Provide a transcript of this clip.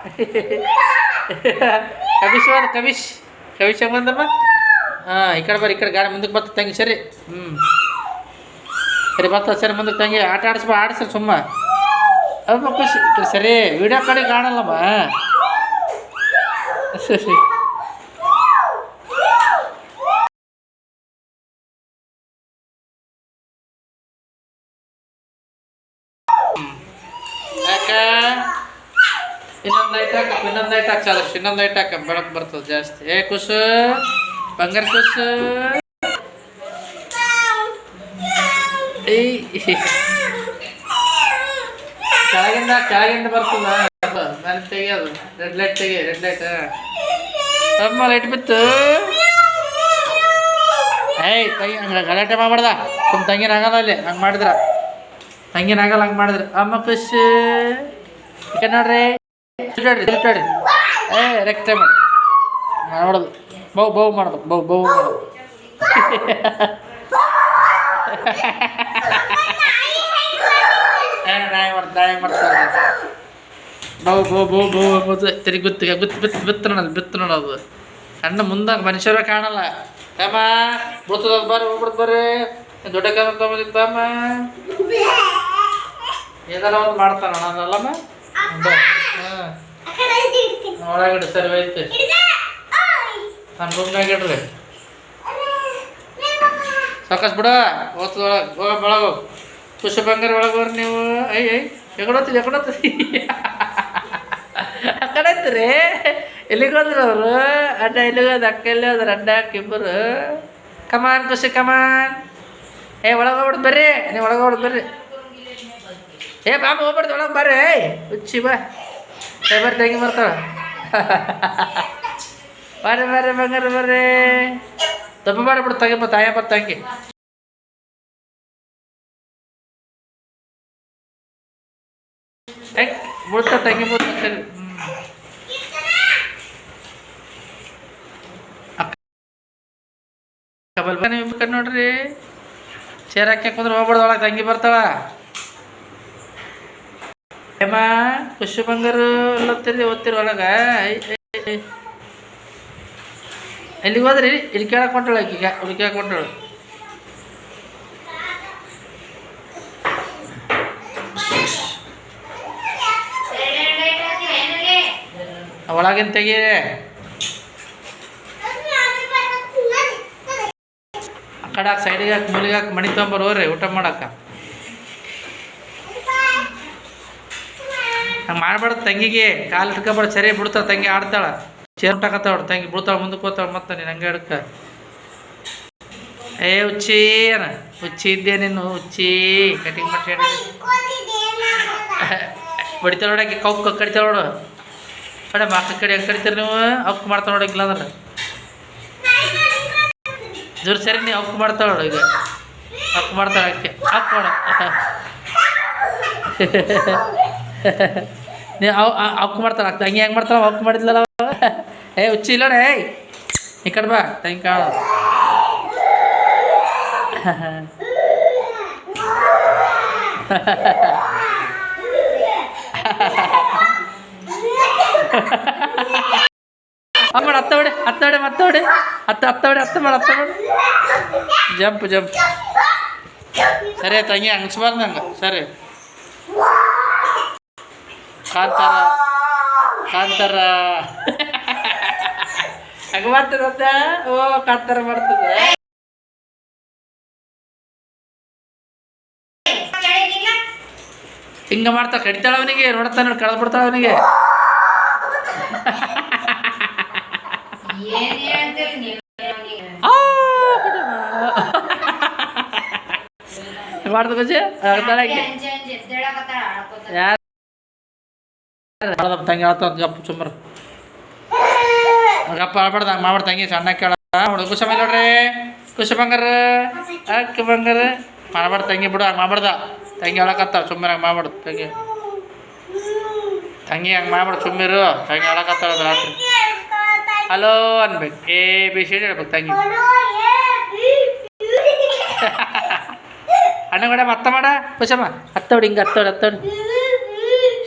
ಬಾರ ಕಬಿಶ್ ಕಬಿಶ್ ಹೆಂಗೆ ಬಂದಮ್ಮ ಹಾಂ, ಈ ಕಡೆ ಬರ್ರಿ, ಈ ಕಡೆ ಗಾಡಿ ಮುಂದಕ್ಕೆ ಬರ್ತದೆ ತಂಗಿ, ಸರಿ. ಹ್ಞೂ ಸರಿ, ಬರ್ತದೆ, ಸರಿ, ಮುಂದಕ್ಕೆ ತಂಗಿ. ಆಟ ಆಡಿಸ್ಬ, ಆಡಿಸ್ರಿ ಸುಮ್ಮ. ಅಮ್ಮ ಖುಷಿ. ಸರಿ ವಿಡಿಯೋ ಕಡೆ ಕಾಣಲ್ಲಮ್ಮ. ಸರಿ ಇನ್ನೊಂದು ಇನ್ನೊಂದು ಲೈಟ್ ಇನ್ನೊಂದು ಹಾಕ, ಬೆಳಕು ಬರ್ತದೆ ಜಾಸ್ತಿ. ಏ ಕುಸು, ಬಂಗಾರ ಕುಸು. ಕೆಳಗಿಂದ ಕೆಳಗಿಂದ ಬರ್ತದ ಮೇಲೆ ತೆಗಿಯೋದು. ರೆಡ್ ಲೈಟ್ ತೆಗಿ ರೆಡ್ ಲೈಟ್ ಅಮ್ಮ ಲೈಟ್ ಬಿತ್ತು. ಏಯ್, ತಂಗಿ, ಹಂಗೆ ಗಲಾಟೆ ಮಾಡ್ಬಾರ್ದ. ಸುಮ್ ತಂಗಿನ ಆಗಲ್ಲ ಅಲ್ಲಿ, ಹಂಗೆ ಮಾಡಿದ್ರ. ತಂಗಿನ ಆಗಲ್ಲ, ಹಂಗೆ ಮಾಡಿದ್ರ. ಅಮ್ಮ ಖುಷಿ ಈಗ ನೋಡ್ರಿ. ತಿರ್ಗಾಡ್ರಿ ಏ ರೆಕ್ಟ್ ಬೌ ಬೌ ಬೌ ಬೌ ಮಾಡೋದು ನಾಯಿ ನಾಯಿ ಬೌ ಬೌ ಬೌ ಬೌ ಬಿತ್ತು ಕಣ್ಣ ಮುಂದೆ ಮನುಷ್ಯರೇ ಕಾಣಲ್ಲ. ಯಮ್ಮ ಬರ್ತದ ಬರ್ರಿ. ಬರ್ರಿ ದೊಡ್ಡ ಕಾಲ ತೊಗೊಂಡಿದ್ದ ಅಮ್ಮ ಏನಾರ ಒಂದು ಮಾಡ್ತಾನ ಒಳಗಡೆ ಸರಿ ನನ್ನ ಇಡ್ರಿ. ಸಾಕಷ್ಟು ಬಿಡ ಓದ್ತದ ಒಳಗೆ ಖುಷಿ ಬಂಗಾರ ಒಳಗೆ ಹೋಗ್ರಿ ನೀವು. ಐ ಐ ಎಕಡೋತಿದ್ ಎಕಡೋತಿದ್ ಆ ಎಲ್ಲಿಗೆ ಹೋದ್ರು ಅವರು? ಅಡ್ಡ ಎಲ್ಲಿಗೆ ಹೋದ ಅಕ್ಕ ಎಲ್ಲಿ ಹೋದ್ರ? ಅಡ್ಡ ಕಿಬ್ಬರು ಕಮಾನ್ ಖುಷಿ ಕಮಾನ್ ಏ, ಒಳಗೆ ಹೋಗ್ಬಿಡ್ದು ಬರ್ರಿ. ನೀವು ಒಳಗೆ ಹೋಗ್ಬಿಡ್ದು ಬರ್ರಿ. ಏ ಬಾಬು ಹೋಗ್ಬಾರ್ದು ಒಳಗೆ ಬರ್ರಿ. ಹುಚ್ಚಿ, ಬಾ. ಏ ಬರ್ರಿ ತಂಗಿ ಬರ್ತಾಳ ಬರ್ರಿ ಬರ್ರಿ ಬಂಗಾರ ಬರ್ರಿ ತಪ್ಪ ಮಾಡಿಬಿಡು ತಂಗಿ ತಾಯ ಬರ್ ತಂಗಿ ಹೆಂಗ್ ಮುಳ್ತ ತಂಗಿ ಮುಳ್ತ ಸರಿ ಹ್ಮ್. ಅಕ್ಕ ಕಬಲ್ ಬನ್ನಿ ನೋಡ್ರಿ ಚೇರ್ ಹಾಕಿ ಕುಂದ್ರೆ ಹೋಗ್ಬಾರ್ದು ಒಳಗೆ ತಂಗಿ ಬರ್ತಾಳ ಏಮ ಖುಷಿ ಬಂಗಾರ ಎಲ್ಲತ್ತೀರಿ ಓದ್ತಿರಿ ಒಳಗ. ಎಲ್ಲಿಗೆ ಹೋದ್ರಿ? ಇಲ್ಲಿ ಕೇಳಕ್ಕೆ ಹೊಂಟಳು ಆಕೀಗ ಇಲ್ಲಿ ಒಳಗಿನ ತೆಗೀರಿ. ಆ ಕಡೆ ಸೈಡಿಗೆ ಹಾಕಿ ಮೂಲಿಗೆ ಹಾಕಿ ಮಣಿ ತೊಂಬರ್ ಹೋಗ್ರಿ ಊಟ ಮಾಡಕ್ಕೆ. ಹಂಗೆ ಮಾಡ್ಬಾರ್ದು ತಂಗಿಗೆ. ಕಾಲು ಇಟ್ಕೊಬಾರ್ದು ಸರಿ ಬಿಡ್ತಾಳೆ ತಂಗಿ ಆಡ್ತಾಳ. ಚೇರ್ ಊಟಕತ್ತಾಳ ತಂಗಿ ಬಿಡ್ತಾಳ ಮುಂದಕ್ಕೆ ಹೋಗ್ತಾಳ ಮತ್ತೆ ನೀನು ಹಂಗೆ ಹಿಡ್ಕ. ಏ ಹುಚ್ಚಿ, ಏನ? ಹುಚ್ಚಿ ಇದ್ದೆ ನೀನು? ಹುಚ್ಚಿ. ಕಟಿಂಗ್ ಮಾಡಿ ಬಡಿತಾಳ ನೋಡಕ್ಕೆ ಕೌಕ್ ಕಡಿತಾಳ ನೋಡು. ಕಡೆ ಮಕ್ಕ ಕಡೆ ಹೆಂಗೆ ಕಡಿತೀರಿ ನೀವು? ಅವಕ್ಕೆ ಮಾಡ್ತಾಳೆ ನೋಡಿ ಇಲ್ಲ ಅಂದ್ರೆ ಜೋರ್ ಸರಿ ನೀ ಅವಕ್ಕೆ ಮಾಡ್ತಾಳ ನೋಡು ಈಗ. ಅವಕ್ಕೆ ಮಾಡ್ತಾಳೆ ಅಕ್ಕೆ ಅವಕ್ಕೆ ಮಾಡ. ನೀವು ಅವ್ ಅವಕ್ಕೆ ಮಾಡ್ತಾಳ ಅಕ್ಕ ಹಂಗೆ ಹೆಂಗೆ ಮಾಡ್ತಾಳ ಅವಕ್ಕೆ ಮಾಡಿದ್ಲಲ್ಲ ಅವ. ಏ ಹುಚ್ಚಿ ಇಲ್ಲ ಏಯ್ ಈ ಕಡೆ ಬಾ ತಂಗಿ ಕಾಣ ಹಂಗೆ ಮಾಡಿ ಹತ್ತ ಹೊಡಿ ಹತ್ತ ಹೊಡಿ ಮತ್ತೆ ಹೊಡಿ ಹತ್ತ ಹತ್ತ ಹೊಡಿ ಹತ್ತ ಮಾಡಿ ಹತ್ತ ಮಾಡಿ ಜಂಪ್ ಜಂಪ್ ಸರಿ ತಂಗಿ ಹಂಗಿಸ್ಬಾರ್ದು ನಂಗೆ ಸರಿ ಕಾಂತಾರ. ಕಾಂತಾರ. ಹಂಗ ಮಾಡ್ತದ ಓ ಕಾಂತಾರ ಮಾಡ್ತದ. ಹಿಂಗ ಮಾಡ್ತಾ ಕಡಿತಾಳ ಅವನಿಗೆ ನೋಡ್ತಾ ನೋಡಿ ಕಳೆದು ಬಿಡ್ತಾಳ ಅವನಿಗೆ. ಮಾಡ್ದ ಬಜೆ ಯಾರು? ಹೇಳ್ದಪ್ಪ ತಂಗಿ ಹೇಳ್ತಾವ ಗಪ್ಪ ಸುಮ್ಮರು. ಗಪ್ಪ ಆಡ್ಬಾರ್ದು ಹಂಗೆ ಮಾಡ್ಬಾರ್ದು ತಂಗಿ ಸಣ್ಣ ಕೇಳ ಹುಡುಗ ಕುಶ ಮೇಲೆ ನೋಡ್ರಿ. ಕುಶ ಬಂಗಾರ. ಅಕ್ಕ ಬಂಗಾರ? ಮಾಡ್ಬಾರ್ದು ತಂಗಿ ಬಿಡು, ಹಂಗೆ ಮಾಡ್ಬಾರ್ದ ತಂಗಿ ಹೇಳಕತ್ತಾವ ಸುಮ್ಮನೆ ಹಂಗೆ ಮಾಡ್ಬಾರ್ದು ತಂಗಿ. ತಂಗಿ ಹಂಗೆ ಮಾಡ್ಬಾರ್ದು ಸುಮ್ಮಿರು, ತಂಗಿ ಹೇಳಕತ್ತಾಳ ರಾತ್ರಿ. ಹಲೋ ಅನ್ಬೇಕು. ಎ ಬಿ, ಸಿ ಹೇಳ್ಬೇಕು ತಂಗಿ. ಅಣ್ಣ ಕೂಡ ಮತ್ತೆ ಮಾಡ, ಕುಶಮ್ಮ. ಹತ್ತೋಡಿ ಹಿಂಗೆ ಹತ್ತೋಡಿ ಹತ್ತೋಡಿ.